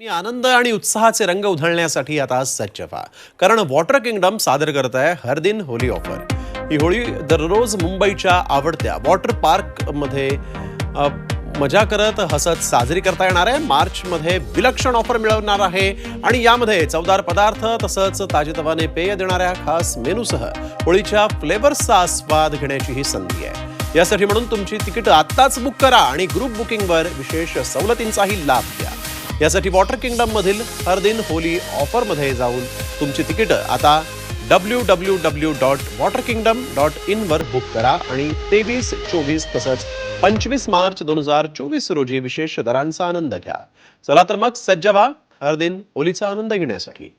मी आनंद आणि उत्साहाचे रंग उधळण्यासाठी आता सज्ज व्हा. कारण वॉटर किंगडम सादर करत आहे हर दिन होली ऑफर. ही होळी दररोज मुंबईच्या आवडत्या वॉटर पार्कमध्ये मजा करत हसत साजरी करता येणार आहे. मार्च मध्ये विलक्षण ऑफर मिळवणार आहे आणि यामध्ये चवदार पदार्थ तसंच ताजेतवाने पेय देणाऱ्या खास मेनूसह होळीच्या फ्लेवर्सचा आस्वाद घेण्याची ही संधी आहे. यासाठी म्हणून तुमची तिकीट आत्ताच बुक करा आणि ग्रुप बुकिंगवर विशेष सवलतींचाही लाभ घ्या. यासाठी वॉटर किंगडममधील हर दिन होली ऑफरमध्ये जाऊन तुमची तिकीटं आता W W W dot water kingdom dot इनवर book करा. आणि तेवीस चोवीस तसंच पंचवीस मार्च दोन हजार चोवीस रोजी विशेष दरांचा आनंद घ्या. चला तर मग सज्ज व्हा. हर दिन होलीचा आनंद घेण्यासाठी.